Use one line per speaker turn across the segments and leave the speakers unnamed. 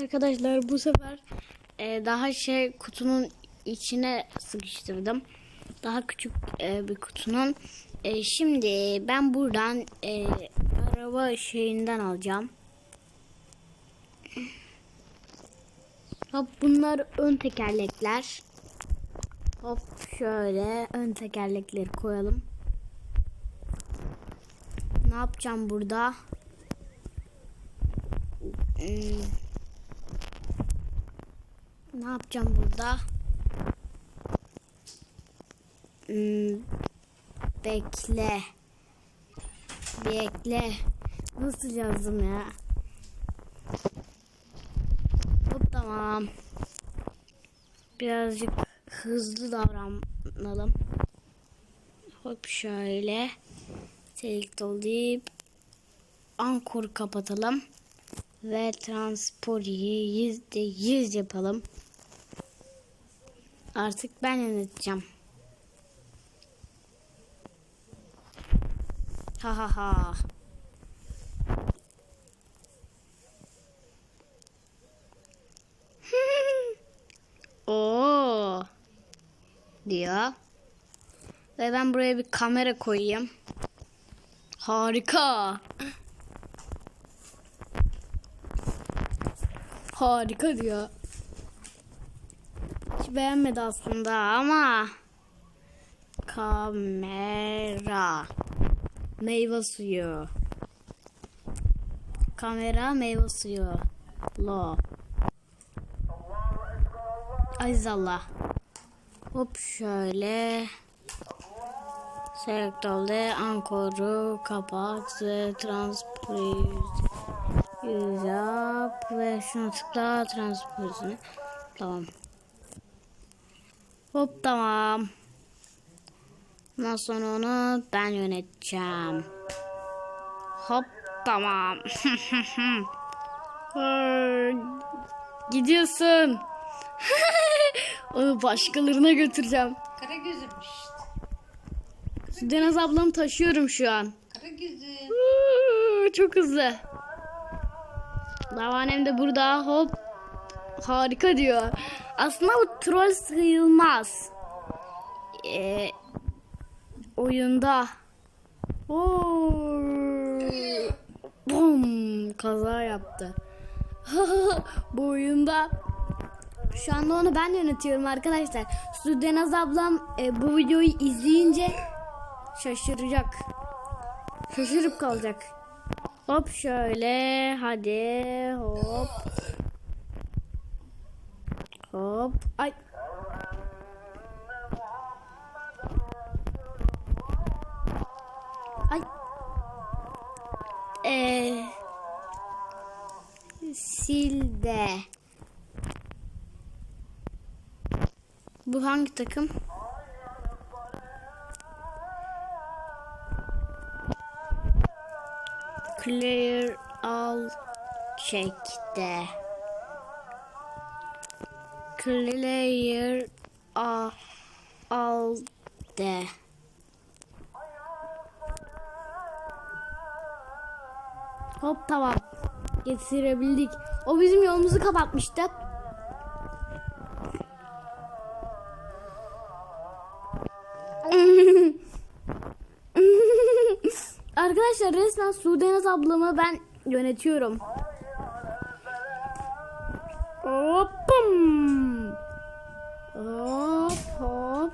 Arkadaşlar bu sefer e, daha şey kutunun içine sıkıştırdım. Daha küçük e, bir kutunun. E, şimdi ben buradan e, araba şeyinden alacağım. Hop bunlar ön tekerlekler. Hop şöyle ön tekerlekleri koyalım. Ne yapacağım burada? Hmm. Ne yapacağım burada? Hmm, bekle. Bekle. Nasıl yazdım ya? Hop tamam. Birazcık hızlı davranalım. Hop şöyle. Select ol deyip ankoru kapatalım. Ve transporu yüzde yüz yapalım. Artık ben yöneteceğim. Ha ha ha. Oo. Diyor. Ve ben buraya bir kamera koyayım. Harika. Harika diyor. Beğenmedi aslında ama kamera. Meyve suyu. Kamera meyve suyu. Lo. Aziz Allah hop şöyle. Oldu ankoru kapat ve transport yap ve şuna tıkla transportunu tamam hop tamam Ondan sonra onu ben yöneteceğim. Hop tamam. Gidiyorsun. onu başkalarına götüreceğim.
Kara gözüm.
Deniz ablamı taşıyorum şu an.
Kara gözüm.
Çok hızlı. Davanem de burada hop. Harika diyor. Aslında bu troll sayılmaz. Ee, oyunda. Bum kaza yaptı. bu oyunda şu anda onu ben yönetiyorum arkadaşlar. Sudenaz ablam e, bu videoyu izleyince şaşıracak. Şaşırıp kalacak. Hop şöyle hadi hop. Hop. Ay. Ay. Ee, sil de. Bu hangi takım? Clear all çekte. Clear all de. Hop tamam. Getirebildik. O bizim yolumuzu kapatmıştı. Arkadaşlar resmen Sudenaz ablamı ben yönetiyorum. Hopum. Hop hop.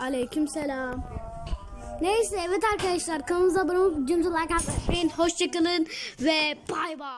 Aleyküm selam. Neyse evet arkadaşlar kanalımıza abone olup videomuza like atmayı unutmayın. Hoşçakalın ve bay bay.